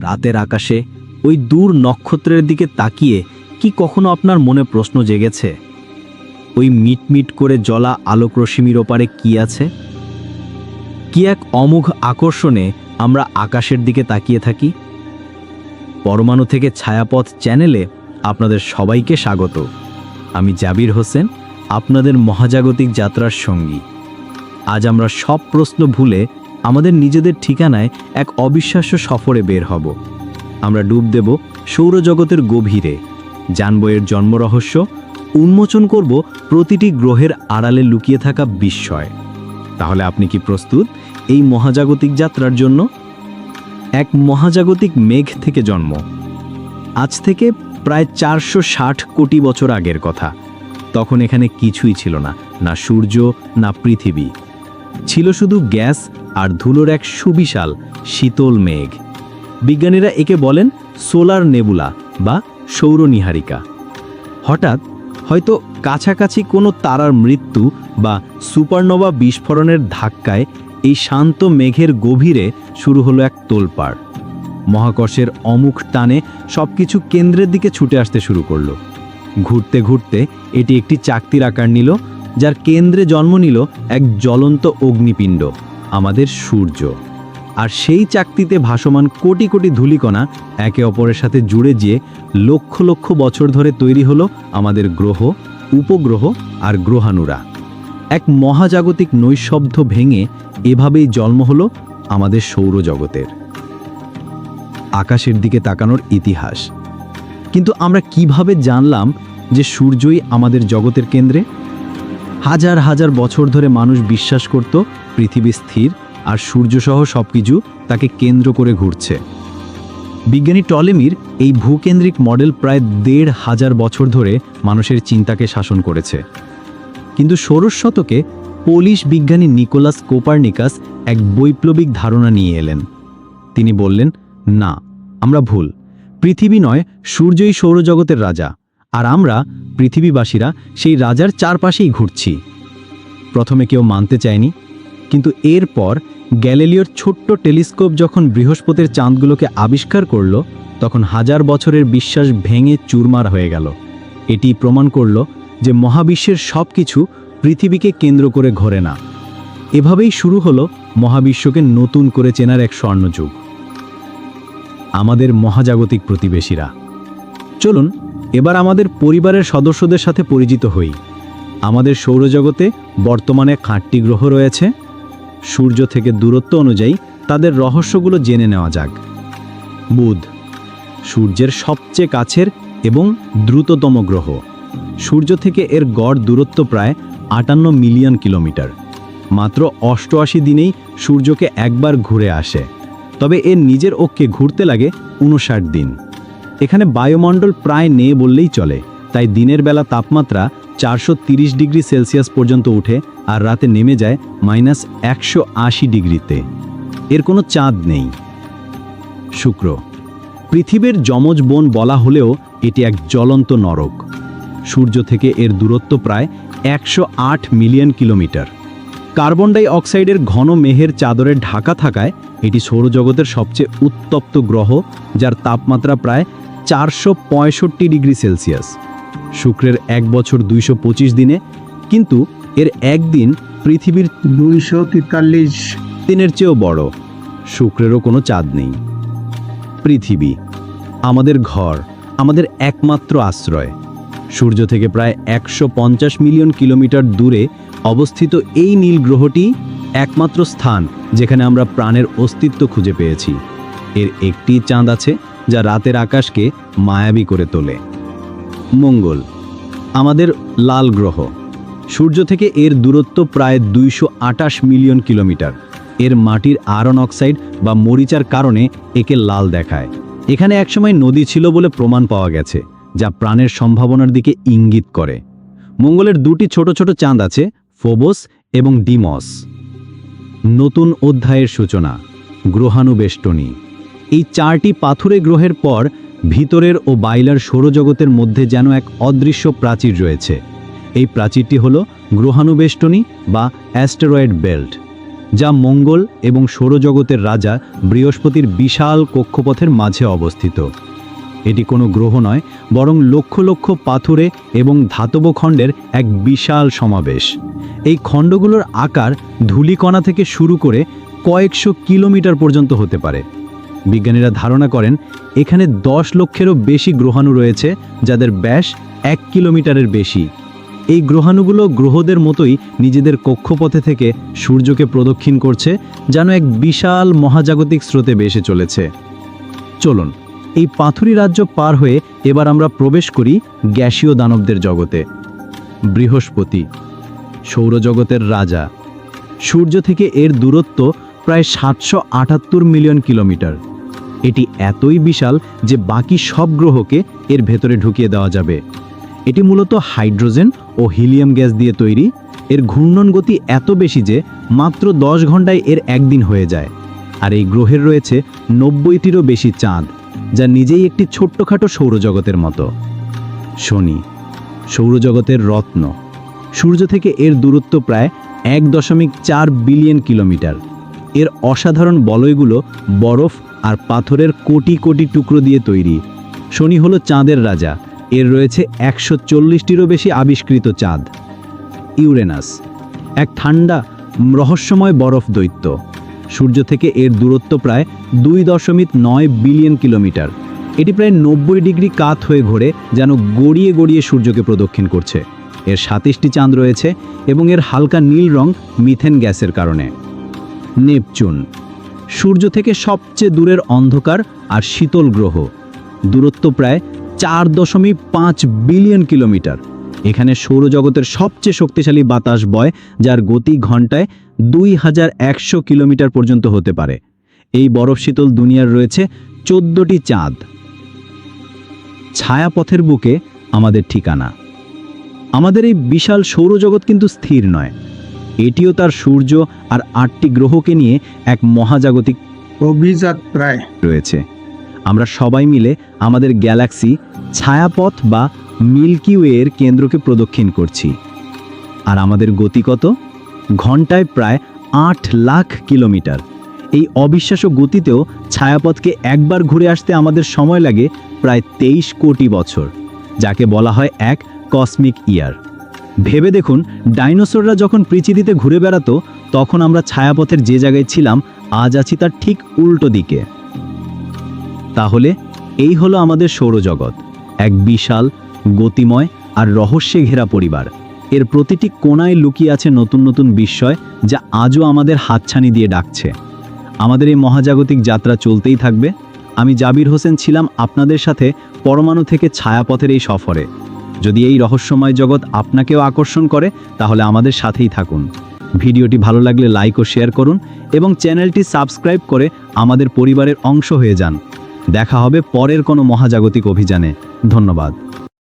রাতের আকাশে ওই দূর নক্ষত্রের দিকে তাকিয়ে কি কখনো আপনার মনে প্রশ্ন জেগেছে? ওই মিটমিট করে জলা আলোক রশ্মির ওপারে কি আছে? কি এক অমোঘ আকর্ষণে আমরা আকাশের দিকে তাকিয়ে থাকি? পরমাণু থেকে ছায়াপথ চ্যানেলে আপনাদের সবাইকে স্বাগত। আমি জাবির হোসেন, আপনাদের মহাজাগতিক যাত্রার সঙ্গী। আজ আমরা সব প্রশ্ন ভুলে আমাদের নিজেদের ঠিকানায় এক অবিশ্বাস্য সফরে বের হব। আমরা ডুব দেব সৌরজগতের গভীরে। জানব জন্মরহস্য, উন্মোচন করব প্রতিটি গ্রহের আড়ালে লুকিয়ে থাকা বিস্ময়। তাহলে আপনি কি প্রস্তুত এই মহাজাগতিক যাত্রার জন্য? এক মহাজাগতিক মেঘ থেকে জন্ম। আজ থেকে প্রায় চারশো ষাট কোটি বছর আগের কথা। তখন এখানে কিছুই ছিল না না সূর্য, না পৃথিবী। ছিল শুধু গ্যাস আর ধুলোর এক সুবিশাল শীতল মেঘ। বিজ্ঞানীরা একে বলেন সোলার নেবুলা বা সৌরনীহারিকা। হঠাৎ হয়তো কাছাকাছি কোনো তারার মৃত্যু বা সুপারনোভা বিস্ফোরণের ধাক্কায় এই শান্ত মেঘের গভীরে শুরু হলো এক তোলপাড়। মহাকর্ষের অমুখ টানে সবকিছু কেন্দ্রের দিকে ছুটে আসতে শুরু করল। ঘুরতে ঘুরতে এটি একটি চাকতির আকার নিল, যার কেন্দ্রে জন্ম নিল এক জ্বলন্ত অগ্নিপিণ্ড। আমাদের সূর্য। আর সেই চাকতিতে ভাসমান কোটি কোটি ধূলিকণা একে অপরের সাথে জুড়ে যেয়ে লক্ষ লক্ষ বছর ধরে তৈরি হলো আমাদের গ্রহ, উপগ্রহ আর গ্রহাণুরা। এক মহাজাগতিক নৈশব্দ ভেঙে এভাবেই জন্ম হলো আমাদের সৌরজগতের। আকাশের দিকে তাকানোর ইতিহাস। কিন্তু আমরা কীভাবে জানলাম যে সূর্যই আমাদের জগতের কেন্দ্রে? হাজার হাজার বছর ধরে মানুষ বিশ্বাস করত, পৃথিবী স্থির আর সূর্যসহ সবকিছু তাকে কেন্দ্র করে ঘুরছে। বিজ্ঞানী টলেমির এই ভূকেন্দ্রিক মডেল প্রায় দেড় হাজার বছর ধরে মানুষের চিন্তাকে শাসন করেছে। কিন্তু ষোড়শ শতকে পোলিশ বিজ্ঞানী নিকোলাস কোপারনিকাস এক বৈপ্লবিক ধারণা নিয়ে এলেন। তিনি বললেন, না, আমরা ভুল। পৃথিবী নয়, সূর্যই সৌরজগতের রাজা। আর আমরা, পৃথিবীবাসীরা, সেই রাজার চারপাশেই ঘুরছি। প্রথমে কেউ মানতে চায়নি, কিন্তু এরপর গ্যালিলিওর ছোট্ট টেলিস্কোপ যখন বৃহস্পতির চাঁদগুলোকে আবিষ্কার করল, তখন হাজার বছরের বিশ্বাস ভেঙে চুরমার হয়ে গেল। এটি প্রমাণ করল যে মহাবিশ্বের সব কিছু পৃথিবীকে কেন্দ্র করে ঘোরে না। এভাবেই শুরু হলো মহাবিশ্বকে নতুন করে চেনার এক স্বর্ণযুগ। আমাদের মহাজাগতিক প্রতিবেশীরা। চলুন এবার আমাদের পরিবারের সদস্যদের সাথে পরিচিত হই। আমাদের সৌরজগতে বর্তমানে খাঁটটি গ্রহ রয়েছে। সূর্য থেকে দূরত্ব অনুযায়ী তাদের রহস্যগুলো জেনে নেওয়া যাক। বুধ, সূর্যের সবচেয়ে কাছের এবং দ্রুততম গ্রহ। সূর্য থেকে এর গড় দূরত্ব প্রায় আটান্ন মিলিয়ন কিলোমিটার। মাত্র অষ্টআশি দিনেই সূর্যকে একবার ঘুরে আসে। তবে এর নিজের অক্ষে ঘুরতে লাগে উনষাট দিন। এখানে বায়ুমণ্ডল প্রায় নেই বললেই চলে। তাই দিনের বেলা তাপমাত্রা চারশো ডিগ্রি সেলসিয়াস পর্যন্ত উঠে আর রাতে নেমে যায় মাইনাস একশো আশি ডিগ্রিতে। এর কোনো চাঁদ নেই। শুক্র, পৃথিবীর যমজ বোন বলা হলেও এটি এক জ্বলন্ত নরক। সূর্য থেকে এর দূরত্ব প্রায় একশো আট মিলিয়ন কিলোমিটার। কার্বন ডাই অক্সাইডের ঘন মেহের চাদরে ঢাকা থাকায় এটি সৌরজগতের সবচেয়ে উত্তপ্ত গ্রহ, যার তাপমাত্রা প্রায় চারশো পঁয়ষট্টি ডিগ্রি সেলসিয়াস। শুক্রের এক বছর দুইশো পঁচিশ দিনে, কিন্তু এর একদিন পৃথিবীর দুইশো তেতাল্লিশ দিনের চেয়েও বড়। শুক্রেরও কোনো চাঁদ নেই। পৃথিবী, আমাদের ঘর, আমাদের একমাত্র আশ্রয়। সূর্য থেকে প্রায় একশো পঞ্চাশ মিলিয়ন কিলোমিটার দূরে অবস্থিত এই নীল গ্রহটি একমাত্র স্থান যেখানে আমরা প্রাণের অস্তিত্ব খুঁজে পেয়েছি। এর একটি চাঁদ আছে যা রাতের আকাশকে মায়াবী করে তোলে। মঙ্গল, আমাদের লাল গ্রহ। সূর্য থেকে এর দূরত্ব প্রায় দুইশো আটাশ মিলিয়ন কিলোমিটার। এর মাটির আয়রন অক্সাইড বা মরিচার কারণে একে লাল দেখায়। এখানে একসময় নদী ছিল বলে প্রমাণ পাওয়া গেছে, যা প্রাণের সম্ভাবনার দিকে ইঙ্গিত করে। মঙ্গলের দুটি ছোট ছোট চাঁদ আছে, ফোবোস এবং ডিমস। নতুন অধ্যায়ের সূচনা গ্রহাণুবেষ্টনী এই চারটি পাথুরে গ্রহের পর ভিতরের ও বাইলার সৌরজগতের মধ্যে যেন এক অদৃশ্য প্রাচীর রয়েছে। এই প্রাচীরটি হল গ্রহাণুবেষ্টনী বা অ্যাস্টেরয়েড বেল্ট, যা মঙ্গল এবং সৌরজগতের রাজা বৃহস্পতির বিশাল কক্ষপথের মাঝে অবস্থিত। এটি কোনো গ্রহ নয়, বরং লক্ষ লক্ষ পাথুরে এবং ধাতব খণ্ডের এক বিশাল সমাবেশ। এই খণ্ডগুলোর আকার ধূলিকণা থেকে শুরু করে কয়েকশো কিলোমিটার পর্যন্ত হতে পারে। বিজ্ঞানীরা ধারণা করেন, এখানে দশ লক্ষেরও বেশি গ্রহাণু রয়েছে, যাদের ব্যাস এক কিলোমিটারের বেশি। এই গ্রহাণুগুলো গ্রহদের মতোই নিজেদের কক্ষপথে থেকে সূর্যকে প্রদক্ষিণ করছে, যেন এক বিশাল মহাজাগতিক স্রোতে বেসে চলেছে। চলুন এই পাথুরি রাজ্য পার হয়ে এবার আমরা প্রবেশ করি গ্যাসীয় দানবদের জগতে। বৃহস্পতি, সৌরজগতের রাজা। সূর্য থেকে এর দূরত্ব প্রায় সাতশো আটাত্তর মিলিয়ন কিলোমিটার। এটি এতই বিশাল যে বাকি সব গ্রহকে এর ভেতরে ঢুকিয়ে দেওয়া যাবে। এটি মূলত হাইড্রোজেন ও হিলিয়াম গ্যাস দিয়ে তৈরি। এর ঘূর্ণন গতি এত বেশি যে মাত্র দশ ঘন্টায় এর একদিন হয়ে যায়। আর এই গ্রহের রয়েছে নব্বইটিরও বেশি চাঁদ। যা নিজেই একটি ছোট্টখাটো সৌরজগতের মতো। শনি, সৌরজগতের রত্ন। সূর্য থেকে এর দূরত্ব প্রায় এক দশমিক চার বিলিয়ন কিলোমিটার। এর অসাধারণ বলয়গুলো বরফ আর পাথরের কোটি কোটি টুকরো দিয়ে তৈরি। শনি হলো চাঁদের রাজা। এর রয়েছে একশো চল্লিশটিরও বেশি আবিষ্কৃত চাঁদ। ইউরেনাস, এক ঠান্ডা, রহস্যময় বরফ দৈত্য। সূর্য থেকে এর দূরত্ব প্রায় দুই দশমিক নয় বিলিয়ন কিলোমিটার। এটি প্রায় নব্বই ডিগ্রি কাত হয়ে ঘোরে, যেন গড়িয়ে গড়িয়ে সূর্যকে প্রদক্ষিণ করছে। এর সাতাশটি চাঁদ রয়েছে এবং এর হালকা নীল রং মিথেন গ্যাসের কারণে। নেপচুন, সূর্য থেকে সবচেয়ে দূরের অন্ধকার আর শীতল গ্রহ। দূরত্ব প্রায় চার দশমিক পাঁচ বিলিয়ন কিলোমিটার। এখানে সৌরজগতের সবচেয়ে শক্তিশালী বাতাস বয়, যার গতি ঘন্টায় দুই হাজার একশো কিলোমিটার পর্যন্ত হতে পারে। এই বরফ শীতল দুনিয়ার রয়েছে চোদ্দটি চাঁদ। ছায়াপথের বুকে আমাদের ঠিকানা। আমাদের এই বিশাল সৌরজগৎ কিন্তু স্থির নয়। এটিও তার সূর্য আর আটটি গ্রহকে নিয়ে এক মহাজাগতিক অভিজাত প্রায়। রয়েছে। আমরা সবাই মিলে আমাদের গ্যালাক্সি ছায়াপথ বা মিল্কি ওয়ের কেন্দ্রকে প্রদক্ষিণ করছি। আর আমাদের গতি কত? ঘন্টায় প্রায় আট লাখ কিলোমিটার। এই অবিশ্বাস্য গতিতেও ছায়াপথকে একবার ঘুরে আসতে আমাদের সময় লাগে প্রায় তেইশ কোটি বছর, যাকে বলা হয় এক কসমিক ইয়ার ভেবে দেখুন, ডাইনোসররা যখন পৃথিবীতে ঘুরে বেড়াতো, তখন আমরা ছায়াপথের যে জায়গায় ছিলাম, আজ আছি তার ঠিক উল্টো দিকে। তাহলে এই হলো আমাদের সৌরজগৎ, এক বিশাল, গতিময় আর রহস্যে ঘেরা পরিবার। এর প্রতিটি কোণায় লুকিয়ে আছে নতুন নতুন বিস্ময় যা আজও আমাদের হাতছানি দিয়ে ডাকছে। আমাদের এই মহাজাগতিক যাত্রা চলতেই থাকবে। আমি জাবির হোসেন ছিলাম আপনাদের সাথে পরমাণু থেকে ছায়াপথের এই সফরে। যদি এই রহস্যময় জগৎ আপনাকেও আকর্ষণ করে, তাহলে আমাদের সাথেই থাকুন। ভিডিওটি ভালো লাগলে লাইক ও শেয়ার করুন এবং চ্যানেলটি সাবস্ক্রাইব করে আমাদের পরিবারের অংশ হয়ে যান। দেখা হবে পরের কোনো মহাজাগতিক অভিযানে। ধন্যবাদ।